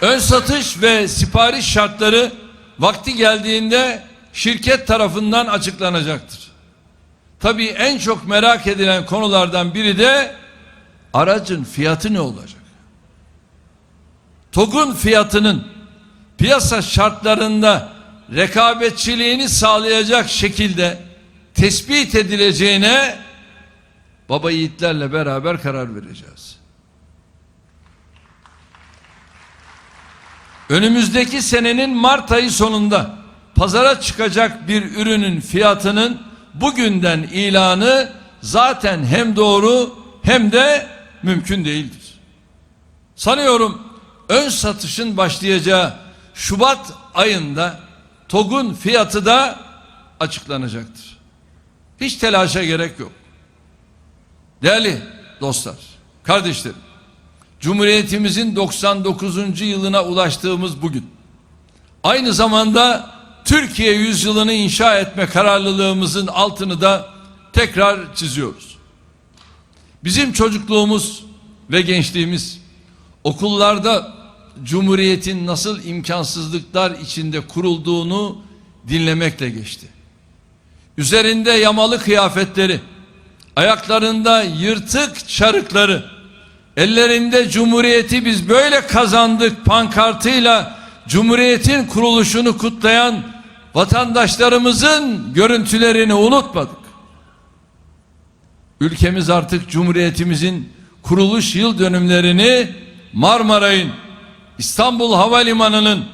Ön satış ve sipariş şartları vakti geldiğinde şirket tarafından açıklanacaktır. Tabii en çok merak edilen konulardan biri de aracın fiyatı ne olacak? TOG'un fiyatının piyasa şartlarında rekabetçiliğini sağlayacak şekilde tespit edileceğine baba yiğitlerle beraber karar vereceğiz. Önümüzdeki senenin Mart ayı sonunda pazara çıkacak bir ürünün fiyatının bugünden ilanı zaten hem doğru hem de mümkün değildir. Sanıyorum ön satışın başlayacağı Şubat ayında TOG'un fiyatı da açıklanacaktır. Hiç telaşa gerek yok. Değerli dostlar, kardeşlerim, Cumhuriyetimizin 99. yılına ulaştığımız bugün, aynı zamanda Türkiye yüzyılını inşa etme kararlılığımızın altını da tekrar çiziyoruz. Bizim çocukluğumuz ve gençliğimiz okullarda Cumhuriyetin nasıl imkansızlıklar içinde kurulduğunu dinlemekle geçti. Üzerinde yamalı kıyafetleri, ayaklarında yırtık çarıkları, ellerinde Cumhuriyeti biz böyle kazandık pankartıyla Cumhuriyetin kuruluşunu kutlayan vatandaşlarımızın görüntülerini unutmadık. Ülkemiz artık Cumhuriyetimizin kuruluş yıl dönümlerini Marmaray'ın, İstanbul Havalimanı'nın,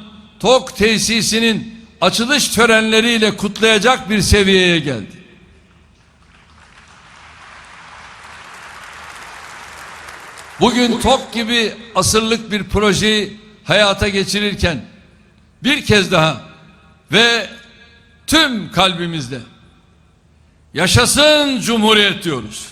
TOK tesisinin açılış törenleriyle kutlayacak bir seviyeye geldi. Bugün TOK gibi asırlık bir projeyi hayata geçirirken bir kez daha ve tüm kalbimizle yaşasın Cumhuriyet diyoruz.